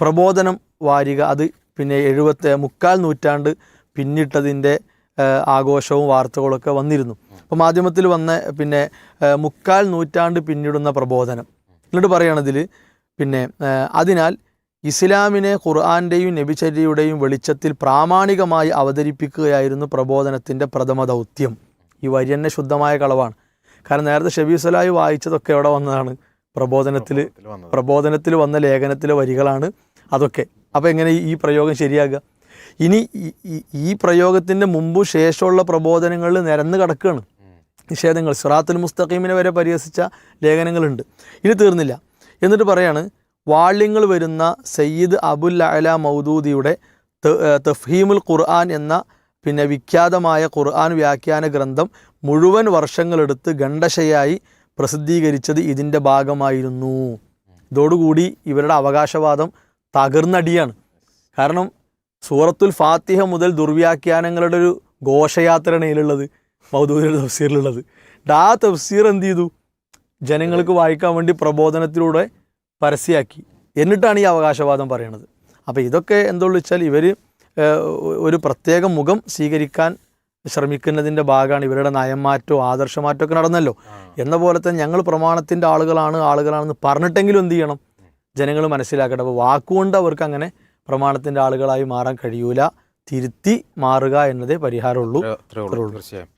പ്രബോധനം വാരിക. അത് പിന്നെ എഴുപത്തി മുക്കാൽ നൂറ്റാണ്ട് പിന്നിട്ടതിന്റെ ആഘോഷവും വാർത്തകളൊക്കെ വന്നിരുന്നു. അപ്പോൾ മാധ്യമത്തിൽ വന്ന പിന്നെ മുക്കാൽ നൂറ്റാണ്ട് പിന്നിടുന്ന പ്രബോധനം. എന്നിട്ട് പറയണതിൽ പിന്നെ അതിനാൽ ഇസ്ലാമിനെ ഖുർആാന്റെയും നബിചര്യയുടെയും വെളിച്ചത്തിൽ പ്രാമാണികമായി അവതരിപ്പിക്കുകയായിരുന്നു പ്രബോധനത്തിന്റെ പ്രഥമ ദൗത്യം. ഈ വരി തന്നെ ശുദ്ധമായ കളവാണ്. കാരണം നേരത്തെ ഷബീസലായി വായിച്ചതൊക്കെ എവിടെ വന്നതാണ്? പ്രബോധനത്തിൽ പ്രബോധനത്തിൽ വന്ന ലേഖനത്തിലെ വരികളാണ്. അതൊക്കെ. അപ്പോൾ എങ്ങനെ ഈ പ്രയോഗം ശരിയാകുക? ഇനി ഈ- പ്രയോഗത്തിന്റെ മുമ്പും ശേഷമുള്ള പ്രബോധനങ്ങളിൽ നിരന്ന് കിടക്കുകയാണ്. നിഷേധങ്ങൾ. സിറാത്തുൽ മുസ്തഖീമിനെ വരെ പരിഹസിച്ച ലേഖനങ്ങളുണ്ട്. ഇനി തീർന്നില്ല. എന്നിട്ട് പറയാണ് വാള്യങ്ങൾ വരുന്ന സയ്യിദ് അബുൽ അല മൗദൂദിയുടെ തഫീമുൽ ഖുർആൻ എന്ന പിന്നെ വിഖ്യാതമായ ഖുർആൻ വ്യാഖ്യാന ഗ്രന്ഥം മുഴുവൻ വർഷങ്ങളെടുത്ത് ഖണ്ഡശയായി പ്രസിദ്ധീകരിച്ചത് ഇതിന്റെ ഭാഗമായിരുന്നു. ഇതോടുകൂടി ഇവരുടെ അവകാശവാദം തകർന്നടിയാണ്. കാരണം സൂറത്തുൽ ഫാത്തിഹ മുതൽ ദുർവ്യാഖ്യാനങ്ങളുടെ ഒരു ഘോഷയാത്രയാണ് ഇതിലുള്ളത് മൗദൂദിയുടെ തഫ്സീറിലുള്ളത്. ആ തഫ്സീർ എന്ത് ചെയ്തു? ജനങ്ങൾക്ക് വായിക്കാൻ വേണ്ടി പ്രബോധനത്തിലൂടെ പരസ്യമാക്കി. എന്നിട്ടാണ് ഈ അവകാശവാദം പറയണത്. അപ്പോൾ ഇതൊക്കെ എന്തുള്ളൂ വെച്ചാൽ ഇവർ ഒരു പ്രത്യേക മുഖം സ്വീകരിക്കാൻ ശ്രമിക്കുന്നതിന്റെ ഭാഗമാണ് ഇവരുടെ നയംമാറ്റവും ആദർശമാറ്റവും ഒക്കെ നടന്നല്ലോ. എന്ന പോലെ തന്നെ ഞങ്ങൾ പ്രമാണത്തിന്റെ ആളുകളാണ് ആളുകളാണെന്ന് പറഞ്ഞിട്ടെങ്കിലും എന്ത് ചെയ്യണം? ജനങ്ങൾ മനസ്സിലാക്കട്ടെ. അപ്പോൾ വാക്കുകൊണ്ട് അവർക്ക് അങ്ങനെ പ്രമാണത്തിന്റെ ആളുകളായി മാറാൻ കഴിയൂല. തിരുത്തി മാറുക എന്നതേ പരിഹാരമുള്ളൂ. തീർച്ചയായും.